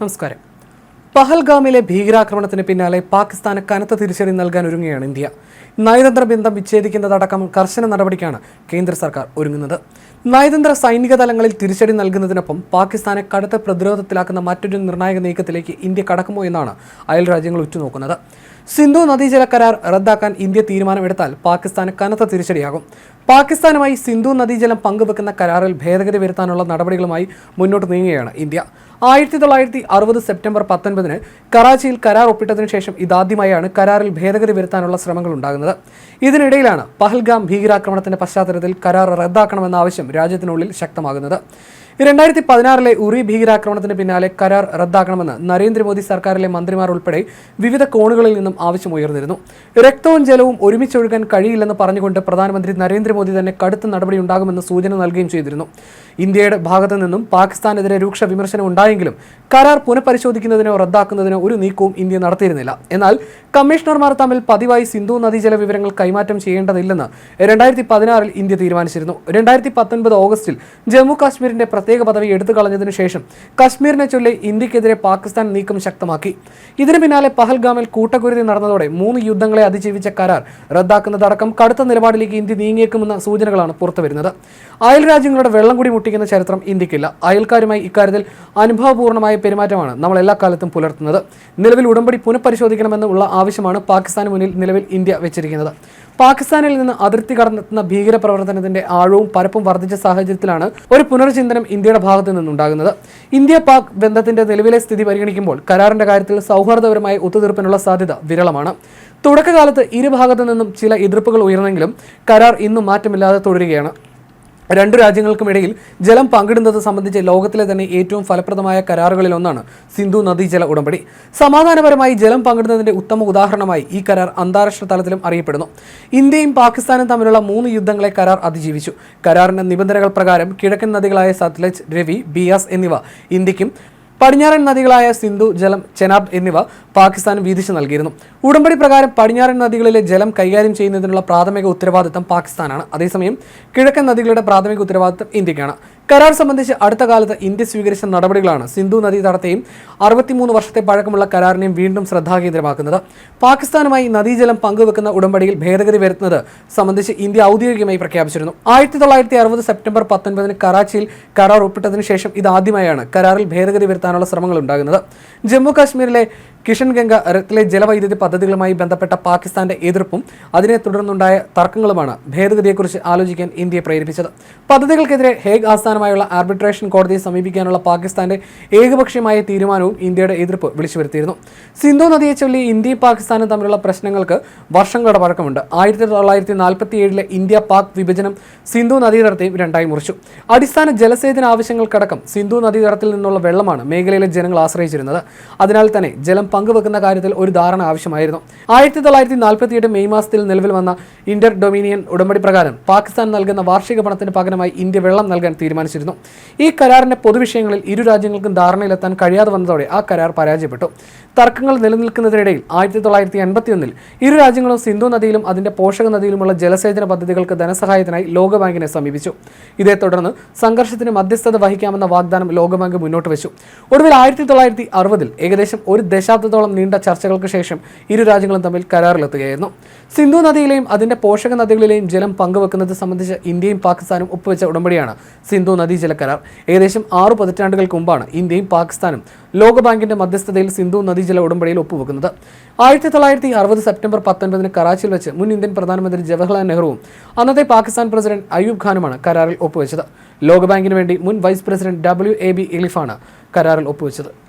നമസ്കാരം. പഹൽഗാമിലെ ഭീകരാക്രമണത്തിന് പിന്നാലെ പാകിസ്ഥാന് കനത്ത തിരിച്ചടി നൽകാൻ ഒരുങ്ങുകയാണ് ഇന്ത്യ. നയതന്ത്ര ബന്ധം വിച്ഛേദിക്കുന്നതടക്കം കർശന നടപടിക്കാണ് കേന്ദ്ര സർക്കാർ ഒരുങ്ങുന്നത്. നയതന്ത്ര സൈനിക തലങ്ങളിൽ തിരിച്ചടി നൽകുന്നതിനൊപ്പം പാകിസ്ഥാനെ കടുത്ത പ്രതിരോധത്തിലാക്കുന്ന മറ്റൊരു നിർണായക നീക്കത്തിലേക്ക് ഇന്ത്യ കടക്കുമോ എന്നാണ് അയൽ രാജ്യങ്ങൾ ഉറ്റുനോക്കുന്നത്. സിന്ധു നദീജല കരാർ റദ്ദാക്കാൻ ഇന്ത്യ തീരുമാനമെടുത്താൽ പാകിസ്ഥാന് കനത്ത തിരിച്ചടിയാകും. പാകിസ്ഥാനുമായി സിന്ധു നദീജലം പങ്കുവെക്കുന്ന കരാറിൽ ഭേദഗതി വരുത്താനുള്ള നടപടികളുമായി മുന്നോട്ട് നീങ്ങുകയാണ് ഇന്ത്യ. ആയിരത്തി തൊള്ളായിരത്തി അറുപത് സെപ്റ്റംബർ പത്തൊൻപതിന് കറാച്ചിയിൽ കരാർ ഒപ്പിട്ടതിനു ശേഷം ഇതാദ്യമായാണ് കരാറിൽ ഭേദഗതി വരുത്താനുള്ള ശ്രമങ്ങൾ ഉണ്ടാകുന്നത്. ഇതിനിടയിലാണ് പഹൽഗാം ഭീകരാക്രമണത്തിന്റെ പശ്ചാത്തലത്തിൽ കരാർ റദ്ദാക്കണമെന്ന ആവശ്യം രാജ്യത്തിനുള്ളിൽ ശക്തമാകുന്നത്. രണ്ടായിരത്തി പതിനാറിലെ ഉറി ഭീകരാക്രമണത്തിന് പിന്നാലെ കരാർ റദ്ദാക്കണമെന്ന് നരേന്ദ്രമോദി സർക്കാരിലെ മന്ത്രിമാർ ഉൾപ്പെടെ വിവിധ കോണുകളിൽ നിന്നും ആവശ്യമുയർന്നിരുന്നു രക്തവും ജലവും ഒരുമിച്ചൊഴുകാൻ കഴിയില്ലെന്ന് പറഞ്ഞുകൊണ്ട് പ്രധാനമന്ത്രി നരേന്ദ്രമോദി തന്നെ കടുത്ത നടപടി ഉണ്ടാകുമെന്ന് സൂചന നൽകുകയും ചെയ്തിരുന്നു. ഇന്ത്യയുടെ ഭാഗത്തു നിന്നും പാകിസ്ഥാനെതിരെ രൂക്ഷ വിമർശനം ഉണ്ടായെങ്കിലും കരാർ പുനഃപരിശോധിക്കുന്നതിനോ റദ്ദാക്കുന്നതിനോ ഒരു നീക്കവും ഇന്ത്യ നടത്തിയിരുന്നില്ല. എന്നാൽ കമ്മീഷണർമാർ തമ്മിൽ പതിവായി സിന്ധു നദീജല വിവരങ്ങൾ കൈമാറ്റം ചെയ്യേണ്ടതില്ലെന്ന് രണ്ടായിരത്തി പതിനാറിൽ ഇന്ത്യ തീരുമാനിച്ചിരുന്നു. രണ്ടായിരത്തി പത്തൊൻപത് ഓഗസ്റ്റിൽ ജമ്മു കാശ്മീരിന്റെ പ്രത്യേക പദവി എടുത്തു കളഞ്ഞതിനു ശേഷം കശ്മീരിനെ ചൊല്ലി ഇന്ത്യക്കെതിരെ പാകിസ്ഥാൻ നീക്കം ശക്തമാക്കി. ഇതിനു പിന്നാലെ പഹൽഗാമിൽ കൂട്ടക്കുരുതി നടന്നതോടെ മൂന്ന് യുദ്ധങ്ങളെ അതിജീവിച്ച കരാർ റദ്ദാക്കുന്നതടക്കം കടുത്ത നിലപാടിലേക്ക് ഇന്ത്യ നീങ്ങിയേക്കുമെന്ന സൂചനകളാണ് പുറത്തുവരുന്നത്. അയൽ രാജ്യങ്ങളുടെ വെള്ളം കൂടി മുട്ടിക്കുന്ന ചരിത്രം ഇന്ത്യക്കില്ല. അയൽക്കാരുമായി ഇക്കാര്യത്തിൽ അനുഭവപൂർണമായ പെരുമാറ്റമാണ് നമ്മൾ എല്ലാ കാലത്തും പുലർത്തുന്നത്. നിലവിൽ ഉടമ്പടി പുനഃപരിശോധിക്കണമെന്നുള്ള ആവശ്യമാണ് പാകിസ്ഥാന് മുന്നിൽ നിലവിൽ ഇന്ത്യ വെച്ചിരിക്കുന്നത്. പാകിസ്ഥാനിൽ നിന്ന് അതിർത്തി കടന്നെത്തുന്ന ഭീകര പ്രവർത്തനത്തിന്റെ ആഴവും പരപ്പും വർദ്ധിച്ച സാഹചര്യത്തിലാണ് ഒരു പുനർചിന്തനം ഇന്ത്യയുടെ ഭാഗത്തു നിന്നുണ്ടാകുന്നത്. ഇന്ത്യ പാക് ബന്ധത്തിന്റെ നിലവിലെ സ്ഥിതി പരിഗണിക്കുമ്പോൾ കരാറിന്റെ കാര്യത്തിൽ സൗഹാർദ്ദപരമായ ഒത്തുതീർപ്പിനുള്ള സാധ്യത വിരളമാണ്. തുടക്കകാലത്ത് ഇരുഭാഗത്തു നിന്നും ചില എതിർപ്പുകൾ ഉയർന്നെങ്കിലും കരാർ ഇന്നും മാറ്റമില്ലാതെ തുടരുകയാണ്. രണ്ടു രാജ്യങ്ങൾക്കുമിടയിൽ ജലം പങ്കിടുന്നത് സംബന്ധിച്ച് ലോകത്തിലെ തന്നെ ഏറ്റവും ഫലപ്രദമായ കരാറുകളിൽ ഒന്നാണ് സിന്ധു നദീജല ഉടമ്പടി. സമാധാനപരമായി ജലം പങ്കിടുന്നതിന്റെ ഉത്തമ ഉദാഹരണമായി ഈ കരാർ അന്താരാഷ്ട്ര തലത്തിലും അറിയപ്പെടുന്നു. ഇന്ത്യയും പാകിസ്ഥാനും തമ്മിലുള്ള മൂന്ന് യുദ്ധങ്ങളെ കരാർ അതിജീവിച്ചു. കരാറിന്റെ നിബന്ധനകൾ പ്രകാരം കിഴക്കൻ നദികളായ സത്ലജ് രവി ബിയാസ് എന്നിവ ഇന്ത്യക്കും പടിഞ്ഞാറൻ നദികളായ സിന്ധു ജലം ചെനാബ് എന്നിവ പാകിസ്ഥാൻ വീതിച്ചു നൽകിയിരുന്നു. ഉടമ്പടി പ്രകാരം പടിഞ്ഞാറൻ നദികളിലെ ജലം കൈകാര്യം ചെയ്യുന്നതിനുള്ള പ്രാഥമിക ഉത്തരവാദിത്തം പാകിസ്ഥാനാണ്. അതേസമയം കിഴക്കൻ നദികളുടെ പ്രാഥമിക ഉത്തരവാദിത്തം ഇന്ത്യക്കാണ്. കരാർ സംബന്ധിച്ച് അടുത്ത കാലത്ത് ഇന്ത്യ സ്വീകരിച്ച നടപടികളാണ് സിന്ധു നദീതടത്തെയും അറുപത്തിമൂന്ന് വർഷത്തെ പഴക്കമുള്ള കരാറിനെയും വീണ്ടും ശ്രദ്ധാകേന്ദ്രമാക്കുന്നത്. പാകിസ്ഥാനുമായി നദീജലം പങ്കുവെക്കുന്ന ഉടമ്പടിയിൽ ഭേദഗതി വരുത്തുന്നത് സംബന്ധിച്ച് ഇന്ത്യ ഔദ്യോഗികമായി പ്രഖ്യാപിച്ചിരുന്നു. ആയിരത്തി തൊള്ളായിരത്തി അറുപത് സെപ്റ്റംബർ പത്തൊൻപതിന് കറാച്ചിയിൽ കരാർ ഒപ്പിട്ടതിനു ശേഷം ഇതാദ്യമായാണ് കരാറിൽ ഭേദഗതി വരുത്താനുള്ള ശ്രമങ്ങൾ ഉണ്ടാകുന്നത് ജമ്മു കാശ്മീരിലെ കിഷൻ ഗംഗ റെത്ലെ ജലവൈദ്യുതി പദ്ധതികളുമായി ബന്ധപ്പെട്ട പാകിസ്ഥാന്റെ എതിർപ്പും അതിനെ തുടർന്നുണ്ടായ തർക്കങ്ങളുമാണ് ഭേദഗതിയെക്കുറിച്ച് ആലോചിക്കാൻ ഇന്ത്യയെ പ്രേരിപ്പിച്ചത്. പദ്ധതികൾക്കെതിരെ ഹേഗ് ആസ്ഥാനമായുള്ള ആർബിട്രേഷൻ കോടതിയെ സമീപിക്കാനുള്ള പാകിസ്ഥാന്റെ ഏകപക്ഷീയമായ തീരുമാനവും ഇന്ത്യയുടെ എതിർപ്പ് വിളിച്ചു വരുത്തിയിരുന്നു സിന്ധു നദിയെ ചൊല്ലി ഇന്ത്യയും പാകിസ്ഥാനും തമ്മിലുള്ള പ്രശ്നങ്ങൾക്ക് വർഷങ്ങളുടെ പഴക്കമുണ്ട്. ആയിരത്തി തൊള്ളായിരത്തി നാൽപ്പത്തി ഏഴിലെ ഇന്ത്യ പാക് വിഭജനം സിന്ധു നദീതടത്തെയും രണ്ടായി മുറിച്ചു. അടിസ്ഥാന ജലസേചന ആവശ്യങ്ങൾക്കടക്കം സിന്ധു നദീതടത്തിൽ നിന്നുള്ള വെള്ളമാണ് മേഖലയിലെ ജനങ്ങൾ ആശ്രയിച്ചിരുന്നത്. അതിനാൽ തന്നെ ജലം പങ്കുവെക്കുന്ന കാര്യത്തിൽ ഒരു ധാരണ ആവശ്യമായിരുന്നു. ആയിരത്തി തൊള്ളായിരത്തി നാൽപ്പത്തിയെട്ട് മെയ് മാസത്തിൽ നിലവിൽ വന്ന ഇന്റർ ഡൊമിനിയൻ ഉടമ്പടി പ്രകാരം പാകിസ്ഥാൻ നൽകുന്ന വാർഷിക പണത്തിന് പകരമായി ഇന്ത്യ വെള്ളം നൽകാൻ തീരുമാനിച്ചിരുന്നു. ഈ കരാറിന്റെ പൊതുവിഷയങ്ങളിൽ ഇരു രാജ്യങ്ങൾക്കും ധാരണയിലെത്താൻ കഴിയാതെ വന്നതോടെ ആ കരാർ പരാജയപ്പെട്ടു. തർക്കങ്ങൾ നിലനിൽക്കുന്നതിനിടയിൽ ആയിരത്തി തൊള്ളായിരത്തി എൺപത്തിയൊന്നിൽ ഇരു രാജ്യങ്ങളും സിന്ധു നദിയിലും അതിന്റെ പോഷക നദിയിലുമുള്ള ജലസേചന പദ്ധതികൾക്ക് ധനസഹായത്തിനായി ലോകബാങ്കിനെ സമീപിച്ചു. ഇതേ തുടർന്ന് സംഘർഷത്തിന് മധ്യസ്ഥത വഹിക്കാമെന്ന വാഗ്ദാനം ലോകബാങ്ക് മുന്നോട്ട് വെച്ചു. ഒടുവിൽ ആയിരത്തി തൊള്ളായിരത്തി അറുപതിൽ ഏകദേശം ഒരു ദശാബ്ദത്തോളം നീണ്ട ചർച്ചകൾക്ക് ശേഷം ഇരു രാജ്യങ്ങളും തമ്മിൽ കരാറിലെത്തുകയായിരുന്നു. സിന്ധു നദിയിലെയും അതിന്റെ പോഷക നദികളിലെയും ജലം പങ്കുവെക്കുന്നത് സംബന്ധിച്ച് ഇന്ത്യയും പാകിസ്ഥാനും ഒപ്പുവെച്ച ഉടമ്പടിയാണ് സിന്ധു നദീജല കരാർ ഏകദേശം ആറു പതിറ്റാണ്ടുകൾക്ക് മുമ്പാണ് ഇന്ത്യയും പാകിസ്ഥാനും ലോകബാങ്കിന്റെ മധ്യസ്ഥതയിൽ സിന്ധു നദീജല ഉടമ്പടിയിൽ ഒപ്പുവെക്കുന്നത്. ആയിരത്തി തൊള്ളായിരത്തി അറുപത് സെപ്റ്റംബർ പത്തൊൻപതിന് കറാച്ചിയിൽ വെച്ച് മുൻ ഇന്ത്യൻ പ്രധാനമന്ത്രി ജവഹർലാൽ നെഹ്റുവും അന്നത്തെ പാകിസ്ഥാൻ പ്രസിഡന്റ് അയൂബ് ഖാനുമാണ് കരാറിൽ ഒപ്പുവെച്ചത്. ലോകബാങ്കിന് വേണ്ടി മുൻ vice president W A B എലിഫാണ് കരാറിൽ ഒപ്പുവെച്ചത്.